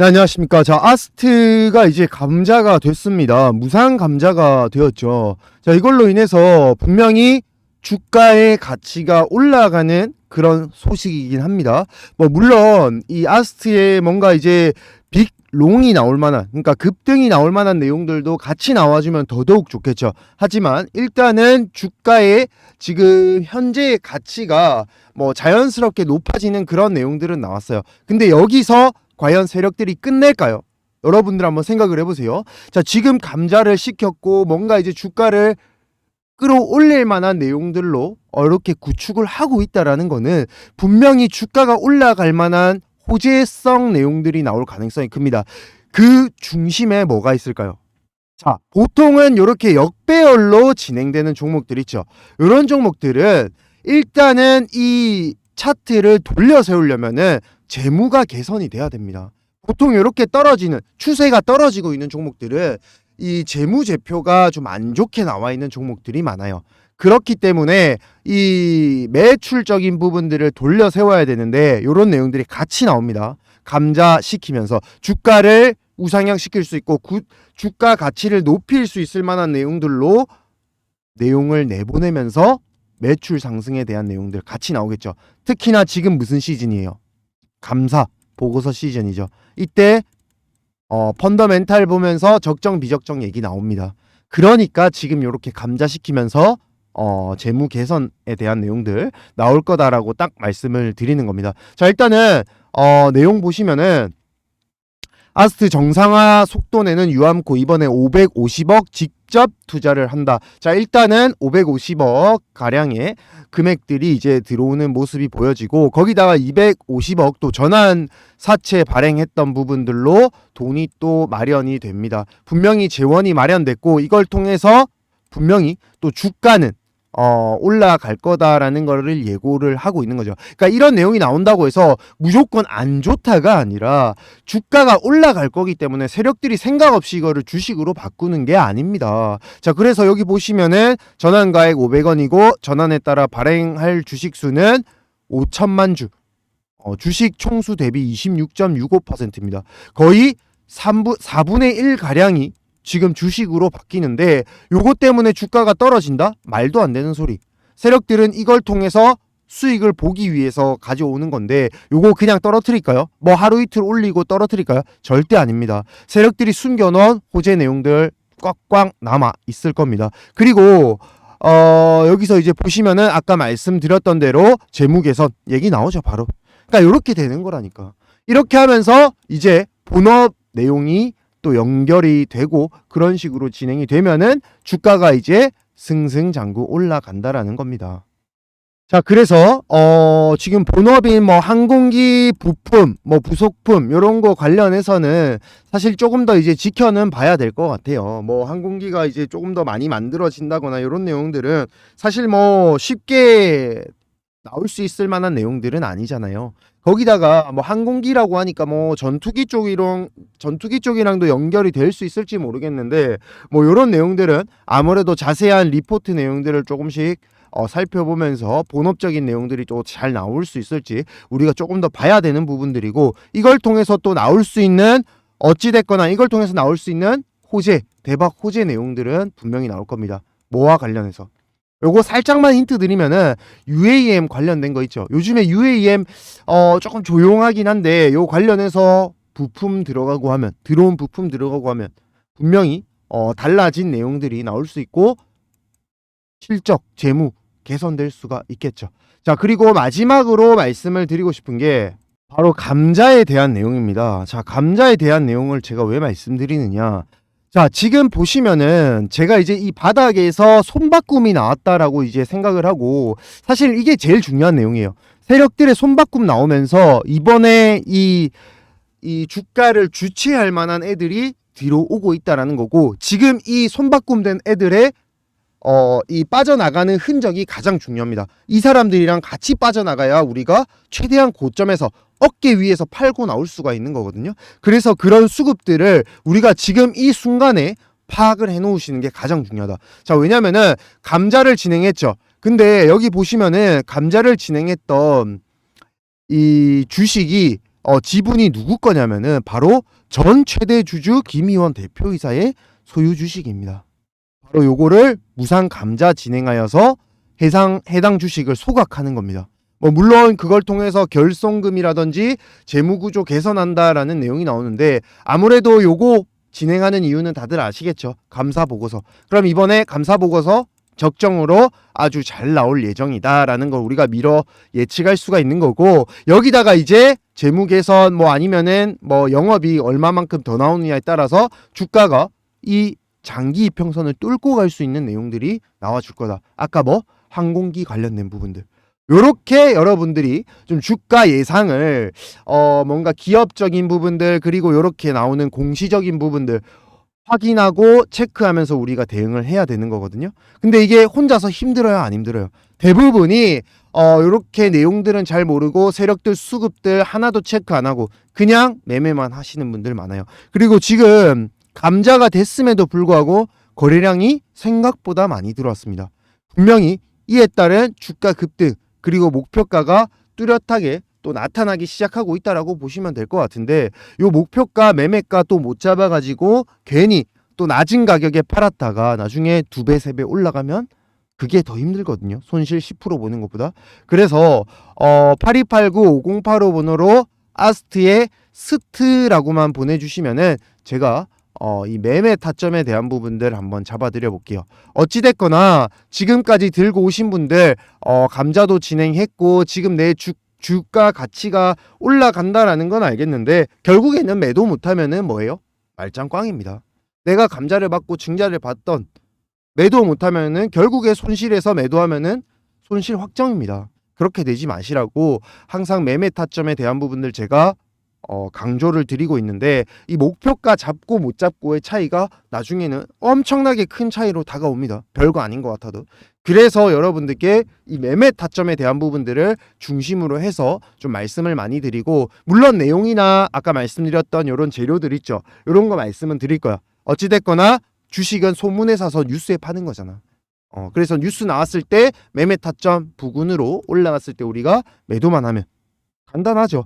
네, 안녕하십니까. 자, 아스트가 이제 감자가 됐습니다. 무상 감자가 되었죠. 자, 이걸로 인해서 분명히 주가의 가치가 올라가는 그런 소식이긴 합니다. 뭐, 물론, 이 아스트에 뭔가 이제 빅 롱이 나올 만한, 그러니까 급등이 나올 만한 내용들도 같이 나와주면 더더욱 좋겠죠. 하지만 일단은 주가의 지금 현재의 가치가 뭐 자연스럽게 높아지는 그런 내용들은 나왔어요. 근데 여기서 과연 세력들이 끝낼까요? 여러분들 한번 생각을 해보세요. 자, 지금 감자를 시켰고 뭔가 이제 주가를 끌어올릴 만한 내용들로 이렇게 구축을 하고 있다라는 거는 분명히 주가가 올라갈 만한 호재성 내용들이 나올 가능성이 큽니다. 그 중심에 뭐가 있을까요? 자, 보통은 이렇게 역배열로 진행되는 종목들 있죠. 이런 종목들은 일단은 이 차트를 돌려 세우려면은 재무가 개선이 돼야 됩니다. 보통 이렇게 떨어지는 추세가 떨어지고 있는 종목들은 이 재무 제표가 좀 안 좋게 나와 있는 종목들이 많아요. 그렇기 때문에 이 매출적인 부분들을 돌려 세워야 되는데 이런 내용들이 같이 나옵니다. 감자 시키면서 주가를 우상향 시킬 수 있고 구, 주가 가치를 높일 수 있을 만한 내용들로 내용을 내보내면서 매출 상승에 대한 내용들 같이 나오겠죠. 특히나 지금 무슨 시즌이에요? 감사 보고서 시즌이죠. 이때 어, 펀더멘탈 보면서 적정 비적정 얘기 나옵니다. 그러니까 지금 이렇게 감자시키면서 어, 재무 개선에 대한 내용들 나올 거다라고 딱 말씀을 드리는 겁니다. 자, 일단은 어, 내용 보시면은 아스트 정상화 속도 내는 유암코 이번에 550억 직접 투자를 한다. 자, 일단은 550억 가량의 금액들이 이제 들어오는 모습이 보여지고 거기다가 250억 또 전환 사채 발행했던 부분들로 돈이 또 마련이 됩니다. 분명히 재원이 마련됐고 이걸 통해서 분명히 또 주가는 어, 올라갈 거다라는 거를 예고를 하고 있는 거죠. 그러니까 이런 내용이 나온다고 해서 무조건 안 좋다가 아니라 주가가 올라갈 거기 때문에 세력들이 생각 없이 이거를 주식으로 바꾸는 게 아닙니다. 자, 그래서 여기 보시면은 전환가액 500원이고 전환에 따라 발행할 주식 수는 5천만 주. 어, 주식 총수 대비 26.65%입니다. 거의 3부, 4분의 1 가량이 지금 주식으로 바뀌는데 요것 때문에 주가가 떨어진다? 말도 안 되는 소리. 세력들은 이걸 통해서 수익을 보기 위해서 가져오는 건데 요거 그냥 떨어뜨릴까요? 뭐 하루 이틀 올리고 떨어뜨릴까요? 절대 아닙니다. 세력들이 숨겨놓은 호재 내용들 꽉꽉 남아 있을 겁니다. 그리고 어 여기서 이제 보시면은 아까 말씀드렸던 대로 재무 개선 얘기 나오죠 바로. 그러니까 이렇게 되는 거라니까. 이렇게 하면서 이제 본업 내용이 또 연결이 되고 그런 식으로 진행이 되면은 주가가 이제 승승장구 올라간다라는 겁니다. 자, 그래서 어 지금 본업인 뭐 항공기 부품, 뭐 부속품 요런 거 관련해서는 사실 조금 더 이제 지켜는 봐야 될 것 같아요. 뭐 항공기가 이제 조금 더 많이 만들어진다거나 요런 내용들은 사실 뭐 쉽게 나올 수 있을 만한 내용들은 아니잖아요. 거기다가 뭐 항공기라고 하니까 뭐 전투기 쪽이랑 전투기 쪽이랑도 연결이 될 수 있을지 모르겠는데 뭐 요런 내용들은 아무래도 자세한 리포트 내용들을 조금씩 어, 살펴보면서 본업적인 내용들이 또 잘 나올 수 있을지 우리가 조금 더 봐야 되는 부분들이고 이걸 통해서 또 나올 수 있는 어찌됐거나 이걸 통해서 나올 수 있는 호재 대박 호재 내용들은 분명히 나올 겁니다. 뭐와 관련해서 요거 살짝만 힌트 드리면은 UAM 관련된 거 있죠. 요즘에 UAM 어 조금 조용하긴 한데 요 관련해서 부품 들어가고 하면 들어온 부품 들어가고 하면 분명히 어 달라진 내용들이 나올 수 있고 실적 재무 개선될 수가 있겠죠. 자, 그리고 마지막으로 말씀을 드리고 싶은 게 바로 감자에 대한 내용입니다. 자, 감자에 대한 내용을 제가 왜 말씀드리느냐? 자, 지금 보시면은 제가 이제 이 바닥에서 손바꿈이 나왔다라고 이제 생각을 하고 사실 이게 제일 중요한 내용이에요. 세력들의 손바꿈 나오면서 이번에 이, 이 주가를 주체할 만한 애들이 뒤로 오고 있다라는 거고 지금 이 손바꿈 된 애들의 어, 이 빠져나가는 흔적이 가장 중요합니다. 이 사람들이랑 같이 빠져나가야 우리가 최대한 고점에서 어깨 위에서 팔고 나올 수가 있는 거거든요. 그래서 그런 수급들을 우리가 지금 이 순간에 파악을 해 놓으시는 게 가장 중요하다. 자, 왜냐면은 감자를 진행했죠. 근데 여기 보시면은 감자를 진행했던 이 주식이 어, 지분이 누구 거냐면은 바로 전 최대 주주 김희원 대표이사의 소유 주식입니다. 바로 요거를 무상 감자 진행하여서 해당 해당 주식을 소각하는 겁니다. 뭐 물론 그걸 통해서 결손금이라든지 재무구조 개선한다라는 내용이 나오는데 아무래도 요거 진행하는 이유는 다들 아시겠죠. 감사 보고서. 그럼 이번에 감사 보고서 적정으로 아주 잘 나올 예정이다라는 걸 우리가 미뤄 예측할 수가 있는 거고 여기다가 이제 재무 개선 뭐 아니면은 뭐 영업이 얼마만큼 더 나오느냐에 따라서 주가가 이 장기 이평선을 뚫고 갈 수 있는 내용들이 나와 줄 거다. 아까 뭐 항공기 관련된 부분들. 요렇게 여러분들이 좀 주가 예상을 어 뭔가 기업적인 부분들 그리고 요렇게 나오는 공시적인 부분들 확인하고 체크하면서 우리가 대응을 해야 되는 거거든요. 근데 이게 혼자서 힘들어요, 안 힘들어요? 대부분이 어 요렇게 내용들은 잘 모르고 세력들 수급들 하나도 체크 안 하고 그냥 매매만 하시는 분들 많아요. 그리고 지금 감자가 됐음에도 불구하고 거래량이 생각보다 많이 들어왔습니다. 분명히 이에 따른 주가 급등 그리고 목표가가 뚜렷하게 또 나타나기 시작하고 있다라고 보시면 될 것 같은데 요 목표가 매매가 또 못 잡아가지고 괜히 또 낮은 가격에 팔았다가 나중에 두 배 세 배 올라가면 그게 더 힘들거든요. 손실 10% 보는 것보다. 그래서 어 8289-5085 번호로 아스트의 스트라고만 보내주시면은 제가 어, 이 매매 타점에 대한 부분들 한번 잡아드려 볼게요. 어찌됐거나 지금까지 들고 오신 분들 어, 감자도 진행했고 지금 내 주, 주가 가치가 올라간다라는 건 알겠는데 결국에는 매도 못하면은 뭐예요? 말짱 꽝입니다. 내가 감자를 받고 증자를 받던 매도 못하면은 결국에 손실해서 매도하면은 손실 확정입니다. 그렇게 되지 마시라고 항상 매매 타점에 대한 부분들 제가 어, 강조를 드리고 있는데 이 목표가 잡고 못 잡고의 차이가 나중에는 엄청나게 큰 차이로 다가옵니다. 별거 아닌 것 같아도. 그래서 여러분들께 이 매매 타점에 대한 부분들을 중심으로 해서 좀 말씀을 많이 드리고 물론 내용이나 아까 말씀드렸던 이런 재료들 있죠. 이런 거 말씀은 드릴 거야. 어찌됐거나 주식은 소문에 사서 뉴스에 파는 거잖아. 어, 그래서 뉴스 나왔을 때 매매 타점 부근으로 올라갔을 때 우리가 매도만 하면 간단하죠.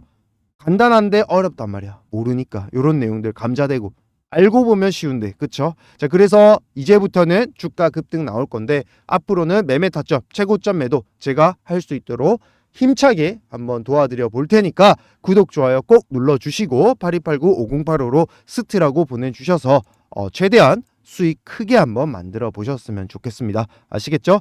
간단한데 어렵단 말이야. 모르니까 요런 내용들 감자되고 알고 보면 쉬운데 그쵸? 자 그래서 이제부터는 주가 급등 나올 건데 앞으로는 매매 타점 최고점 매도 제가 할 수 있도록 힘차게 한번 도와드려 볼 테니까 구독 좋아요 꼭 눌러주시고 8289-5085로 스트라고 보내주셔서 어, 최대한 수익 크게 한번 만들어 보셨으면 좋겠습니다. 아시겠죠?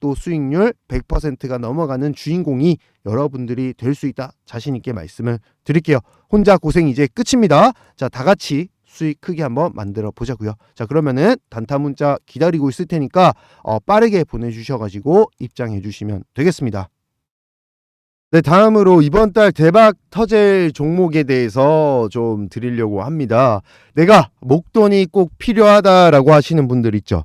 또 수익률 100%가 넘어가는 주인공이 여러분들이 될 수 있다 자신 있게 말씀을 드릴게요. 혼자 고생 이제 끝입니다. 자, 다 같이 수익 크게 한번 만들어 보자고요. 자, 그러면은 단타 문자 기다리고 있을 테니까 어, 빠르게 보내주셔가지고 입장해 주시면 되겠습니다. 네, 다음으로 이번 달 대박 터질 종목에 대해서 좀 드리려고 합니다. 내가 목돈이 꼭 필요하다라고 하시는 분들 있죠.